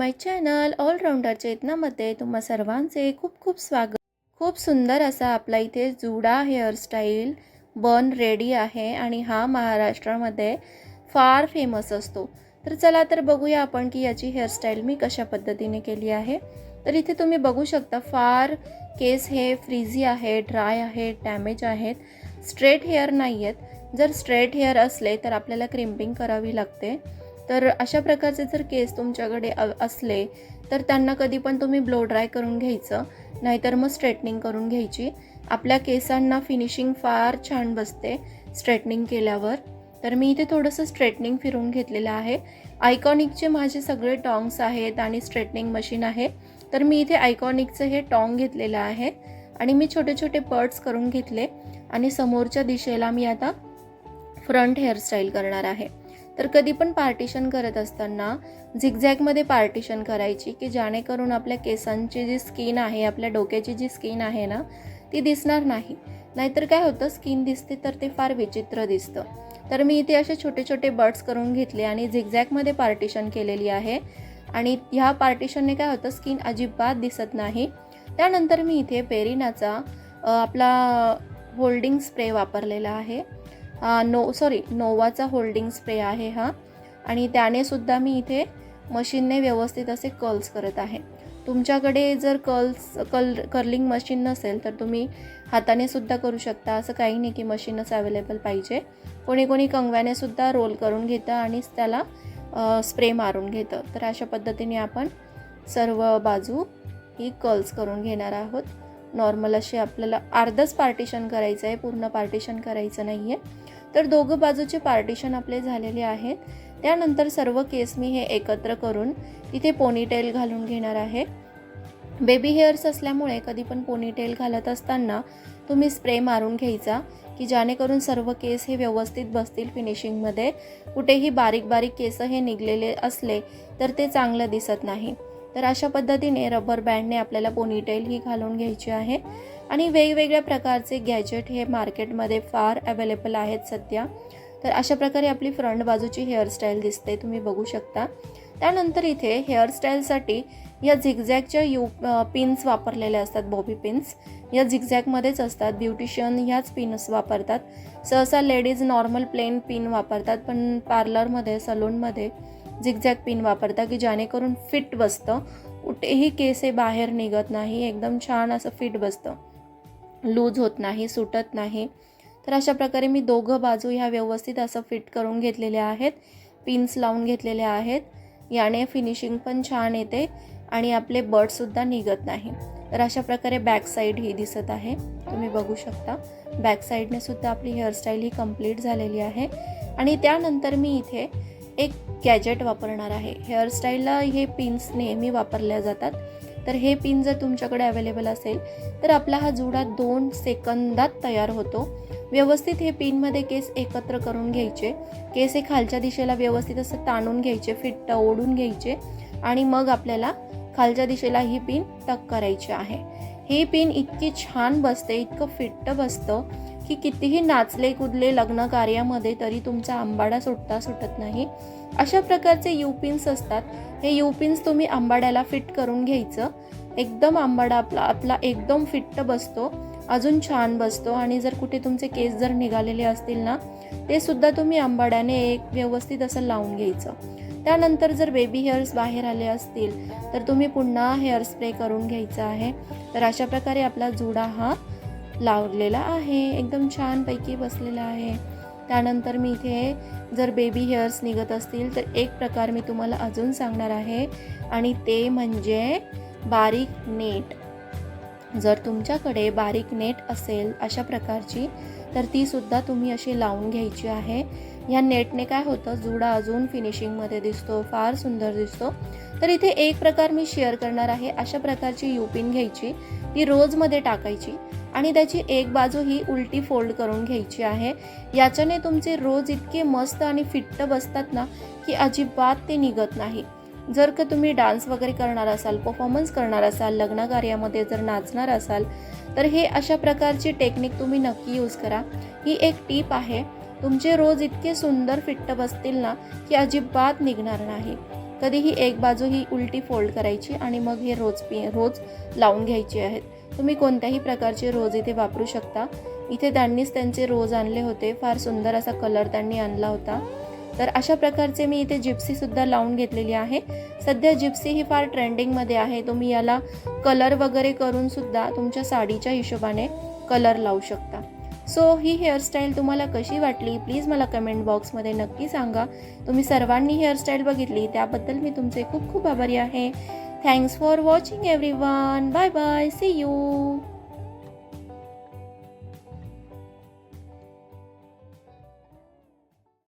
माय channel all-rounder चेतनामध्ये तुम्हा सर्वांचे खूप खूप स्वागत. खूप सुंदर असा आपला इथे जुडा हेअरस्टाईल बन रेडी आहे आणि हा महाराष्ट्रामध्ये फार फेमस असतो. तर चला तर बघूया आपण की याची हेअरस्टाईल मी कशा पद्धतीने केली आहे. तर इथे तुम्ही बघू शकता फार केस हे फ्रीझी आहे ड्राय आहे डॅमेज आहेत. स्ट्रेट हेअर नाही आहेत जर स्ट्रेट हेअर असले तर आपल्याला क्रिम्पिंग करावी लागते. तर अशा प्रकारचे जर केस तुमच्याकडे अ- असले तर त्यांना कधी पण तुम्ही ब्लो ड्राय करून घ्यायचं नाहीतर मग स्ट्रेटनिंग करून घ्यायची. आपल्या केसांना फिनिशिंग फार छान बसते स्ट्रेटनिंग केल्यावर. तर मी इथे थोडंसं स्ट्रेटनिंग फिरून घेतलेलं आहे. आयकॉनिकचे माझे सगळे टॉंग्स आहेत आणि स्ट्रेटनिंग मशीन आहे. तर मी इथे आयकॉनिकचं हे टॉंग घेतलेलं आहे आणि मी छोटे छोटे पर्ट्स करून घेतले आणि समोरच्या दिशेला मी आता फ्रंट हेअरस्टाईल करणार आहे. तर कधी पण पार्टिशन करत असताना झिगझॅगमध्ये पार्टिशन करायची की जेणेकरून आपल्या केसांची जी स्किन आहे आपल्या डोक्याची जी स्किन आहे ना ती दिसणार नाही. नाहीतर काय होतं स्किन दिसते तर ते फार विचित्र दिसतं. तर मी इथे असे छोटे छोटे बर्ड्स करून घेतले आणि झिगझॅगमध्ये पार्टिशन केलेली आहे. आणि ह्या पार्टिशनने काय होतं स्किन अजिबात दिसत नाही. त्यानंतर मी इथे पेरिनाचा आपला होल्डिंग स्प्रे वापरलेला आहे. नो सॉरी नोवाचा होल्डिंग स्प्रे आहे हा. आणि त्याने सुद्धा मी इथे मशीनने व्यवस्थित असे कर्ल्स करत आहे. तुमच्याकडे जर कर्ल्स कल कर्लिंग मशीन नसेल तर तुम्ही हाताने सुद्धा करू शकता. असं काही नाही की मशीनच अवेलेबल पाहिजे. कोणी कोणी कंगव्याने सुद्धा रोल करून घेतं आणि त्याला स्प्रे मारून घेतं. तर अशा पद्धतीने आपण सर्व बाजू ही कर्ल्स करून घेणार आहोत. नॉर्मल असे आपल्याला अर्धच पार्टिशन करायचं आहे पूर्ण पार्टिशन करायचं नाही आहे तर दोघं बाजूचे पार्टिशन आपले झालेले आहेत. त्यानंतर सर्व केस मी हे एकत्र करून तिथे पोनीटेल घालून घेणार आहे. बेबी हेअर्स असल्यामुळे कधी पण पोनीटेल घालत असताना तुम्ही स्प्रे मारून घ्यायचा की जेणेकरून सर्व केस हे व्यवस्थित बसतील फिनिशिंगमध्ये कुठेही बारीक बारीक केस हे निघलेले असले तर ते चांगलं दिसत नाही. तर अशा पद्धतीने रबर बँडने आपल्याला पोनीटेल ही घालून घ्यायची आहे. आणि वेगवेगळ्या प्रकारचे गॅजेट हे मार्केटमध्ये फार अवेलेबल आहेत सध्या. तर अशा प्रकारे आपली फ्रंट बाजूची हेअरस्टाईल दिसते तुम्ही बघू शकता. त्यानंतर इथे हेअरस्टाईलसाठी या झिगझॅगच्या यू पिन्स वापरलेल्या असतात बॉबी पिन्स या झिगझॅगमध्येच असतात ब्युटिशियन ह्याच पिन्स वापरतात. सहसा लेडीज नॉर्मल प्लेन पिन वापरतात पण पार्लरमध्ये सलूनमध्ये झिगझॅग पिन वापरता की जेणेकरून फिट बसतं. कुठेही केस हे बाहेर निघत नाही एकदम छान असं फिट बसतं. लूज होत नाही सुटत नाही. तर अशा प्रकारे मी दोघं बाजू ह्या व्यवस्थित असं फिट करून घेतलेल्या आहेत. पिन्स लावून घेतलेल्या आहेत. याने फिनिशिंग पण छान येते आणि आपले बर्डसुद्धा निघत नाही. तर अशा प्रकारे बॅक साईड ही दिसत आहे. तुम्ही बघू शकता. बॅक साईडने सुद्धा आपली हेअरस्टाईल ही कंप्लीट झालेली आहे. आणि त्यानंतर मी इथे एक गॅजेट वापरणार आहे. हेअरस्टाईलला हे पिन्स नेहमी वापरल्या जातात. तर हे पिन जर तुमच्याकडे अवेलेबल असेल तर आपला हा जुडा दोन सेकंदात तयार होतो. व्यवस्थित हे पिनमध्ये केस एकत्र करून घ्यायचे. केस हे खालच्या दिशेला व्यवस्थित असं ताणून घ्यायचे फिट्ट ओढून घ्यायचे. आणि मग आपल्याला खालच्या दिशेला ही पिन टक करायची आहे. ही पिन इतकी छान बसते इतकं फिट्ट बसतं की कितीही नाचले कुदले लग्न कार्यामध्ये तरी तुमचा आंबाडा सुटता सुटत नाही. अशा प्रकारचे यू पिन्स असतात. हे यू पिन्स तुम्ही आंबाड्याला फिट करून घ्यायचं. एकदम आंबाडा आपला आपला एकदम फिट्ट बसतो अजून छान बसतो आणि जर कुठे तुमचे केस जर निघालेले असतील ना ते सुद्धा तुम्ही आंबाड्याने एक व्यवस्थित असं लावून घ्यायचं. त्यानंतर जर बेबी हेअर्स बाहेर आले असतील तर तुम्ही पुन्हा हेअर स्प्रे करून घ्यायचा आहे. तर अशा प्रकारे आपला जुडा हा लावलेला आहे. एकदम छानपैकी बसलेला आहे. त्यानंतर मी इथे जर बेबी हेअर्स निघत असतील तर एक प्रकार मी तुम्हाला अजून सांगणार आहे. आणि ते म्हणजे बारीक नेट. जर तुमच्याकडे बारीक नेट असेल अशा प्रकारची तर ती सुद्धा तुम्ही अशी लावून घ्यायची आहे. ह्या नेटने काय होतं जुडा अजून फिनिशिंगमध्ये दिसतो फार सुंदर दिसतो. तर इथे एक प्रकार मी शेअर करणार आहे अशा प्रकारची युपिन घ्यायची ती रोजमध्ये टाकायची आणि त्याची एक बाजू ही उलटी फोल्ड करून घ्यायची आहे. याच्याने तुमचे रोज इतके मस्त आणि फिट्ट बसतात ना की अजिबात ते निघत नाही. जर का तुम्ही डान्स वगैरे करणार असाल परफॉर्मन्स करणार असाल लग्नकार्यामध्ये जर नाचणार असाल तर हे अशा प्रकारची टेक्निक तुम्ही नक्की यूज करा. ही एक टीप आहे. तुमचे रोज इतके सुंदर फिट्ट बसतील ना की अजिबात निघणार नाही. कधीही एक बाजू ही उलटी फोल्ड करायची आणि मग हे रोज पी रोज लावून घ्यायचे आहेत. तुम्ही कोणत्याही प्रकारचे रोज इथे वापरू शकता. इथे त्यांनीच त्यांचे रोज आणले होते. फार सुंदर असा कलर त्यांनी आणला होता. तर अशा प्रकारचे मी इथे जिप्सीसुद्धा लावून घेतलेली आहे. सध्या जिप्सी ही फार ट्रेंडिंगमध्ये आहे. तुम्ही याला कलर वगैरे करूनसुद्धा तुमच्या साडीच्या हिशोबाने कलर लावू शकता. सो ही हेअरस्टाईल तुम्हाला कशी वाटली? प्लीज मला कमेंट बॉक्समध्ये नक्की सांगा. तुम्ही सर्वांनी हेअरस्टाईल बघितली त्याबद्दल मी तुमचे खूप खूप आभारी आहे. Thanks for watching everyone bye bye see you